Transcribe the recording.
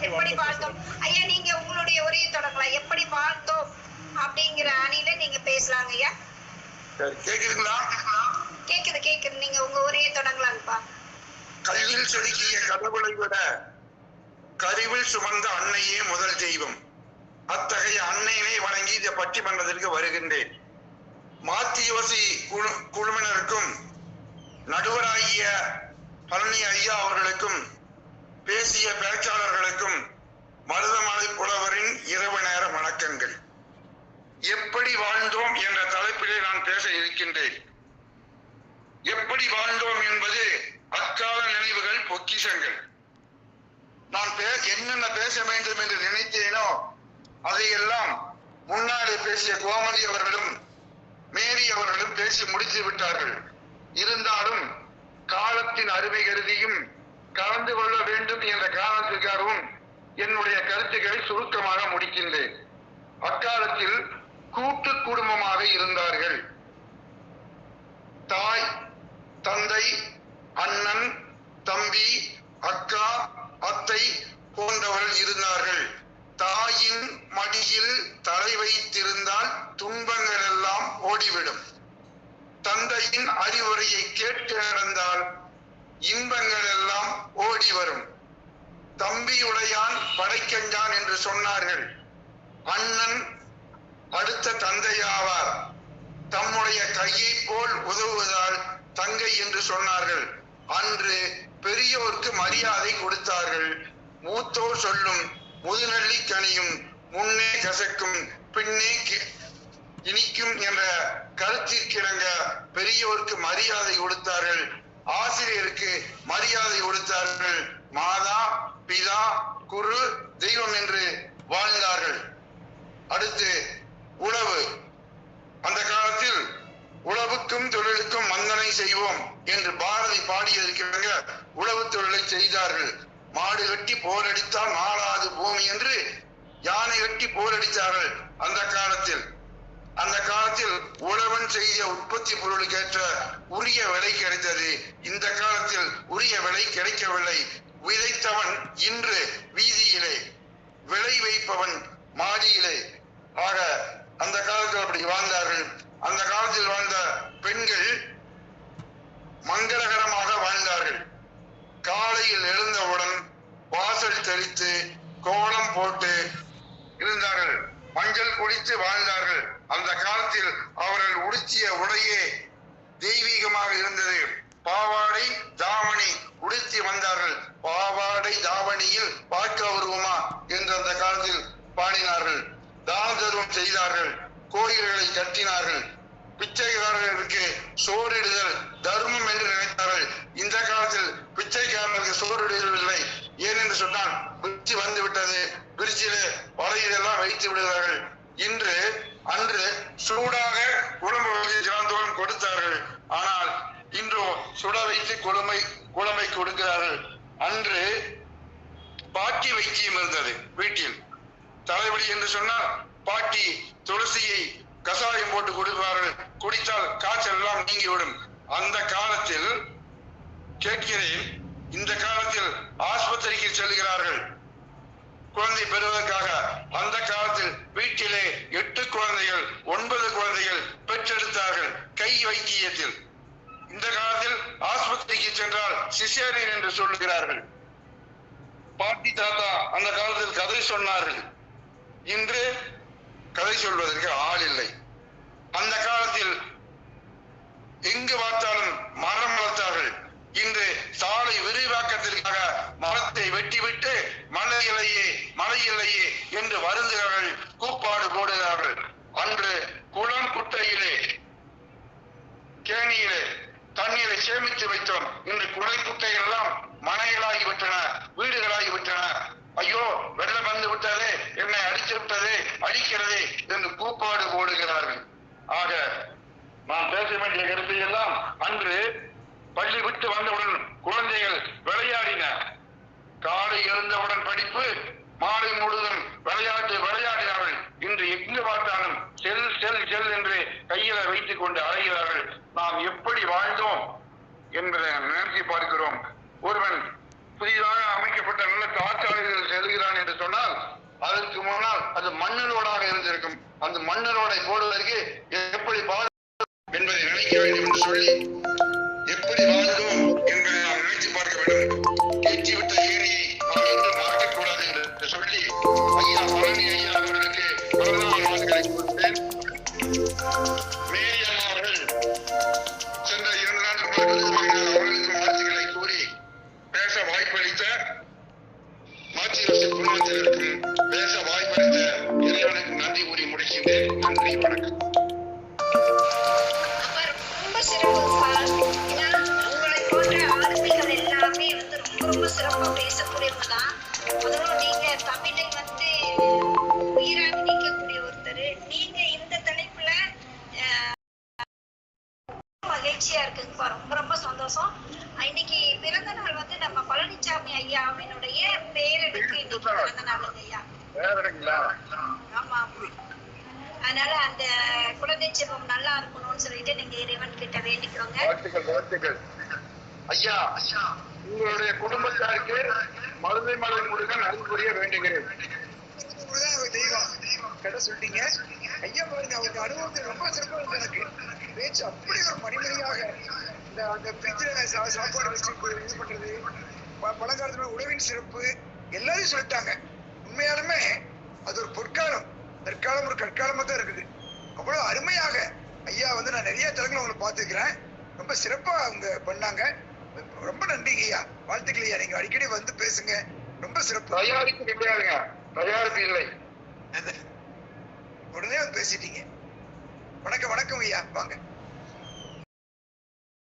எப்படி வாழ்ந்தோம்? ஐயா நீங்க உங்களுடைய உரையை தொடங்கலாம். எப்படி வாழ்ந்தோம்? அப்படிங்கிற அணியில நீங்க பேசலாங்க ஐயா. கேக்குதுங்களா? கேக்குது கேக்குது. நீங்க உங்க உரையை தொடங்கலாங்கப்பா. கல்லில் செதுக்கிய கடவுளை விட கருவில் சுமந்த அன்னையே முதல் தெய்வம். அத்தகைய அன்னையினை வணங்கி இந்த பட்டிமன்றத்திற்கு வருகின்றேன். மாத்தியோசி குழு குழுவினருக்கும் நடுவராகிய பழனி ஐயா அவர்களுக்கும் பேசிய பேச்சாளர்களுக்கும் மருதமலை புலவரின் இரவு நேர வணக்கங்கள். எப்படி வாழ்ந்தோம் என்ற தலைப்பிலே நான் பேச இருக்கின்றேன். எப்படி வாழ்ந்தோம் என்பது அக்கால நினைவுகள் பொக்கிஷங்கள். நான் என்னென்ன பேச வேண்டும் என்று நினைத்தேனோ அதையெல்லாம் முன்னாடி பேசிய கோமதி அவர்களும் மேரி அவர்களும் பேசி முடித்து விட்டார்கள். இருந்தாலும் காலத்தின் அருமை கருதியும் கலந்து கொள்ள வேண்டும் என்ற காரணத்திற்காகவும் என்னுடைய கருத்துக்களை சுருக்கமாக முடிக்கின்றேன். அக்காலத்தில் கூட்டு குடும்பமாக இருந்தார்கள். தாய் தந்தை அண்ணன் தம்பி அக்கா அத்தை போன்றவர்கள் இருந்தார்கள். தாயின் மடியில் தலை வைத்திருந்தால் துன்பங்கள் எல்லாம் ஓடிவிடும். தந்தையின் அறிவுரையை கேட்டு நடந்தால் இன்பங்கள் எல்லாம் ஓடி வரும். தம்பியுடையான் படைக்கஞ்சான் என்று சொன்னார்கள். அண்ணன் அடுத்த தந்தையாவார். தம்முடைய கையை போல் உதவுவதால் தங்கை என்று சொன்னார்கள். அன்று பெரியோருக்கு மரியாதை கொடுத்தார்கள். மூத்தோர் சொல்லும் முதுநெல்லி கனியும் முன்னே கசக்கும் பின்னே இனிக்கும் என்ற கருத்திற்கிணங்க பெரியோருக்கு மரியாதை கொடுத்தார்கள். ஆசிரியருக்கு மரியாதை கொடுத்தார்கள். மாதா பிதா குரு தெய்வம் என்று வாழ்ந்தார்கள். அடுத்து உழவு. அந்த காலத்தில் உழவுக்கும் தொழிலுக்கும் வந்தனை செய்வோம் என்று பாரதி பாடியதற்கிணங்க உழவு தொழிலை செய்தார்கள். மாடு கட்டி போரடித்தால் மாறாது பூமி என்று யானை கட்டி போரடித்தார்கள் அந்த காலத்தில். அந்த காலத்தில் உழவன் செய்த உற்பத்தி பொருளுக்கேற்ற உரிய விலை கிடைத்தது. இந்த காலத்தில் உரிய விலை கிடைக்கவில்லை. விதைத்தவன் இன்று வீதியிலே விளை வைப்பவன் மாடியிலே. ஆக அந்த காலத்தில் அப்படி வாழ்ந்தார்கள். அந்த காலத்தில் வாழ்ந்த பெண்கள் மங்களகரமாக வாழ்ந்தார்கள். காலையில் எழுந்தவுடன் வாசல் தெளித்து கோலம் போட்டு இருந்தார்கள். மஞ்சள் குடித்து வாழ்ந்தார்கள். அந்த காலத்தில் அவர்கள் உடுத்திய உடையே தெய்வீகமாக இருந்தது. பாவாடை தாவணி உடுத்தி வந்தார்கள். பாவாடை தாவணியில் பார்க்க வருவோமா என்று அந்த காலத்தில் பாடினார்கள். தான தர்மம் செய்தார்கள். கோயில்களை கட்டினார்கள். பிச்சைக்காரர்களுக்கு சோறிடுதல் தர்மம் என்று நினைத்தார்கள். இந்த காலத்தில் பிச்சைக்காரர்களுக்கு சோறிடுதல் ஏன் என்று சொன்னால் பிரிட்ஜி வந்து விட்டது. பிரிட்ஜிலே வலையிலெல்லாம் வைத்து விடுகிறார்கள். இன்று அன்று சூடாக குழம்பு வைத்து கொடுத்தார்கள். ஆனால் இன்றோ சுட வைத்து குழம்பை குழம்பை கொடுக்கிறார்கள். அன்று பாட்டி வைத்தியம் இருந்தது வீட்டில். தலைவலி என்று சொன்னால் பாட்டி துளசியை கசாயம் போட்டு கொடுப்பார்கள். குடித்தால் காய்ச்சல் எல்லாம் நீங்கிவிடும். அந்த காலத்தில் கேட்கிறேன் இந்த காலத்தில் ஆஸ்பத்திரிக்கு செல்கிறார்கள். குழந்தை பெறுவதற்காக அந்த காலத்தில் வீட்டிலே எட்டு குழந்தைகள் ஒன்பது குழந்தைகள் பெற்றெடுத்தார்கள் கை வைத்தியத்தில். இந்த காலத்தில் ஆஸ்பத்திரிக்கு சென்றால் சிசேரியன் என்று சொல்லுகிறார்கள். பாட்டி தாத்தா அந்த காலத்தில் கதை சொன்னார்கள். இன்று கதை சொல்வதற்கு ஆள் இல்லை. அந்த கால எங்கு பார்த்தாலும் மரம் வளர்த்தார்கள் இன்று சாலை விரிவாக்கத்திற்காக மரத்தை வெட்டிவிட்டு மலை இல்லையே மலை இல்லையே என்று வருந்துகிறார்கள் கூப்பாடு போடுகிறார்கள் அன்று குளம் குட்டையிலே கேணியிலே தண்ணீரை சேமித்து வைத்தோம் இன்று குளை குட்டைகள் எல்லாம் மனைகளாகி விட்டன வீடுகளாகி விட்டன ஐயோ வெள்ளம் வந்து விட்டதே என்னை அடித்து விட்டதே என்று கூப்பாடு போடுகிறார்கள். ஆக நான் பேச வேண்டிய கருத்தை எல்லாம் அன்று பள்ளி விட்டு வந்தவுடன் குழந்தைகள் விளையாடின. காலை எழுந்தவுடன் படிப்பு மாலை முழுவதும் விளையாட்டு விளையாடினார்கள். இன்று எங்கு பார்த்தாலும் செல் செல் செல் என்று கையில வைத்துக் கொண்டு அலைகிறார்கள். நாம் எப்படி வாழ்ந்தோம் என்பதை நினைத்து பார்க்கிறோம். ஒருவன் புதிதாக இருக்குமானால் அது மன்னரோடாக இருந்திருக்கும். அந்த மன்னரோடை போடுவதற்கு எப்படி பாடு என்பதை நினைக்க வேண்டும் என்று சொல்லி எப்படி வாழ்ந்தோம் என்பதை நாம் நினைத்து பார்க்க வேண்டும். எஞ்சிவிட்ட மகிழ்ச்சியா இருக்குங்கப்பா ரொம்ப ரொம்ப சந்தோஷம். இன்னைக்கு பிறந்த நாள் வந்து நம்ம பழனிசாமி ஐயாவினுடைய பேரனுக்கு இன்னைக்கு பிறந்த நாளுங்க ஐயா. ஆமா ஆமா. அதனால அந்த குழந்தை செல்வம் நல்லா இருக்கணும்னு சொல்லிட்டு நீங்க இறைவன் கிட்ட வேண்டிக்கோங்க ஐயா ஐயா உங்களுடைய குடும்பத்தாருக்கு மருதை மலை முருகன் அருள் புரிய வேண்டுகிறேன் தெய்வம். கதை சொல்லிட்டீங்க. ஐயா பாருங்க அவருக்கு அனுபவத்தில் ரொம்ப சிறப்பா இருக்கு எனக்கு. பேச்சு அப்படி ஒரு மணிமணியாக இந்த அந்த ஃப்ரிட்ஜில் சா சாப்பாடு வச்சு இது பண்றது ப- பழங்காலத்துல உணவின் சிறப்பு எல்லாரும் சொல்லிட்டாங்க. உண்மையாலுமே அது ஒரு பொற்காலம். தற்காலம் ஒரு கற்காலமா தான் இருக்குது. அவ்வளவு அருமையாக ஐயா வந்து நான் நிறைய தலங்களை உங்களை பார்த்துக்கிறேன். ரொம்ப சிறப்பா அவங்க பண்ணாங்க. ரொம்ப நன்றிங்க ஐயா. வாழ்த்துக்கள் ஐயா. நீங்க அடிக்கடி வந்து பேசுங்க. ரொம்ப சிறப்பு. தயாரிப்பு கிடையாதுங்க தயாரிப்பு இல்லை. உடனே வந்து பேசிட்டீங்க. வணக்கம் வணக்கம் ஐயா. வாங்க.